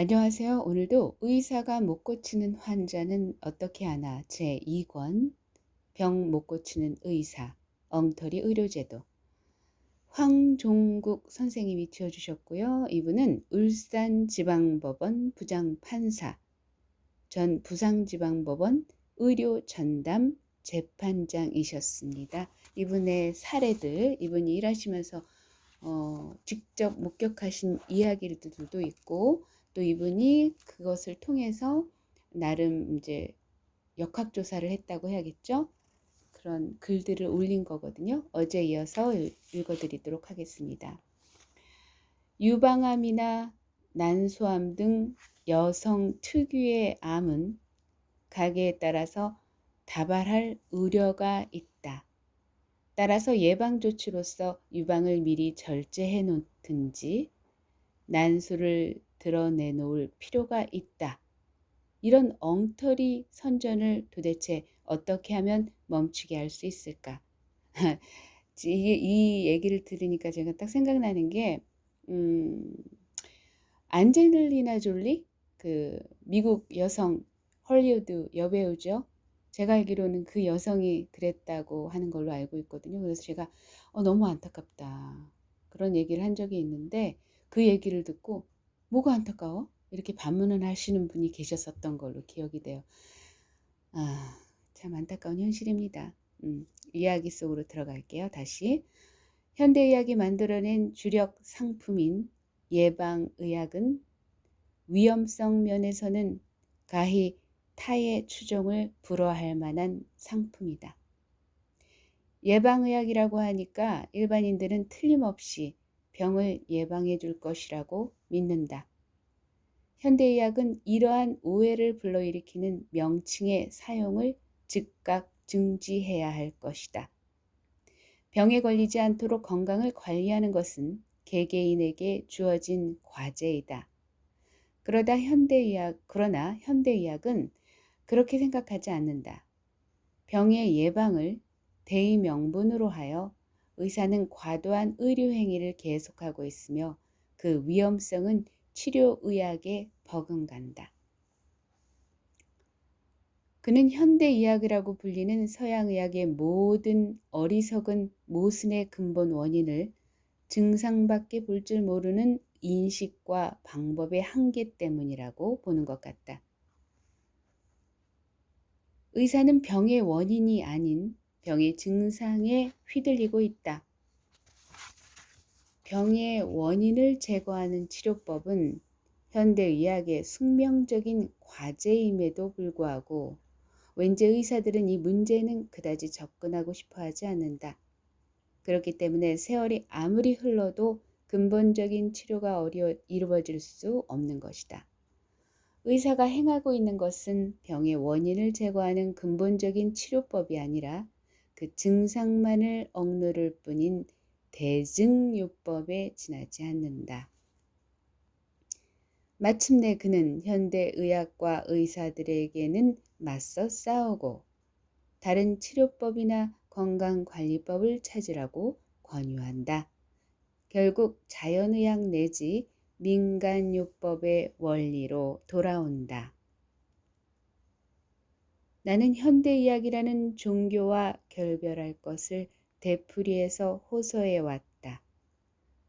안녕하세요. 오늘도 의사가 못 고치는 환자는 어떻게 하나 제2권 병 못 고치는 의사 엉터리 의료제도 황종국 선생님이 지어주셨고요. 이분은 울산지방법원 부장판사 전 부산지방법원 의료전담 재판장이셨습니다. 이분의 사례들, 이분이 일하시면서 어, 직접 목격하신 이야기들도 있고 또 이분이 그것을 통해서 나름 이제 역학조사를 했다고 해야겠죠? 그런 글들을 올린 거거든요. 어제 이어서 읽어드리도록 하겠습니다. 유방암이나 난소암 등 여성 특유의 암은 가게에 따라서 다발할 우려가 있다. 따라서 예방조치로서 유방을 미리 절제해 놓든지 난수를 드러내놓을 필요가 있다. 이런 엉터리 선전을 도대체 어떻게 하면 멈추게 할 수 있을까? 이, 이 얘기를 들으니까 제가 딱 생각나는 게, 음, 안젤리나 졸리? 그, 미국 여성 헐리우드 여배우죠. 제가 알기로는 그 여성이 그랬다고 하는 걸로 알고 있거든요. 그래서 제가 어, 너무 안타깝다. 그런 얘기를 한 적이 있는데 그 얘기를 듣고 뭐가 안타까워? 이렇게 반문을 하시는 분이 계셨었던 걸로 기억이 돼요. 아, 참 안타까운 현실입니다. 음, 이야기 속으로 들어갈게요. 다시. 현대의학이 만들어낸 주력 상품인 예방의학은 위험성 면에서는 가히 타의 추종을 불허할 만한 상품이다. 예방의학이라고 하니까 일반인들은 틀림없이 병을 예방해 줄 것이라고 믿는다. 현대의학은 이러한 오해를 불러일으키는 명칭의 사용을 즉각 중지해야 할 것이다. 병에 걸리지 않도록 건강을 관리하는 것은 개개인에게 주어진 과제이다. 그러다 현대의학, 그러나 현대의학은 그렇게 생각하지 않는다. 병의 예방을 대의 명분으로 하여 의사는 과도한 의료 행위를 계속하고 있으며 그 위험성은 치료 의학에 버금간다. 그는 현대 의학이라고 불리는 서양 의학의 모든 어리석은 모순의 근본 원인을 증상밖에 볼 줄 모르는 인식과 방법의 한계 때문이라고 보는 것 같다. 의사는 병의 원인이 아닌 병의 증상에 휘둘리고 있다. 병의 원인을 제거하는 치료법은 현대의학의 숙명적인 과제임에도 불구하고 왠지 의사들은 이 문제는 그다지 접근하고 싶어 하지 않는다. 그렇기 때문에 세월이 아무리 흘러도 근본적인 치료가 어려 이루어질 수 없는 것이다. 의사가 행하고 있는 것은 병의 원인을 제거하는 근본적인 치료법이 아니라 그 증상만을 억누를 뿐인 대증요법에 지나지 않는다. 마침내 그는 현대 의학과 의사들에게는 맞서 싸우고 다른 치료법이나 건강관리법을 찾으라고 권유한다. 결국 자연의학 내지 민간요법의 원리로 돌아온다. 나는 현대의학이라는 종교와 결별할 것을 되풀이해서 호소해 왔다.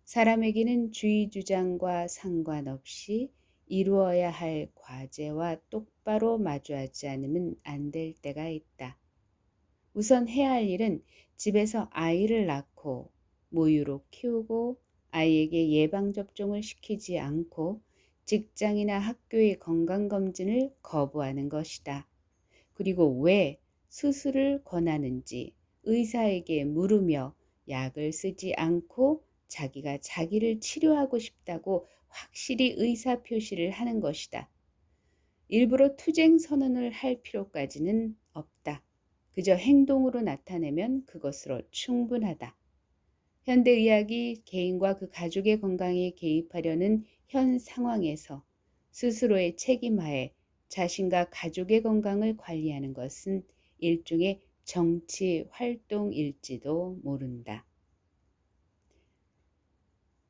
사람에게는 주의 주장과 상관없이 이루어야 할 과제와 똑바로 마주하지 않으면 안 될 때가 있다. 우선 해야 할 일은 집에서 아이를 낳고 모유로 키우고 아이에게 예방접종을 시키지 않고 직장이나 학교의 건강검진을 거부하는 것이다. 그리고 왜 수술을 권하는지 의사에게 물으며 약을 쓰지 않고 자기가 자기를 치료하고 싶다고 확실히 의사 표시를 하는 것이다. 일부러 투쟁 선언을 할 필요까지는 없다. 그저 행동으로 나타내면 그것으로 충분하다. 현대의학이 개인과 그 가족의 건강에 개입하려는 현 상황에서 스스로의 책임하에 자신과 가족의 건강을 관리하는 것은 일종의 정치 활동일지도 모른다.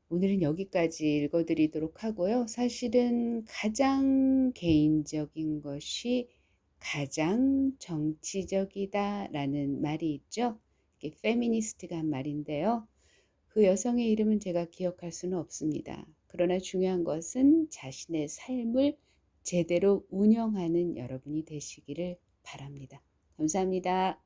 오늘은 여기까지 읽어드리도록 하고요. 사실은 가장 개인적인 것이 가장 정치적이다라는 말이 있죠. 이게 페미니스트가 한 말인데요. 그 여성의 이름은 제가 기억할 수는 없습니다. 그러나 중요한 것은 자신의 삶을 제대로 운영하는 여러분이 되시기를 바랍니다. 감사합니다.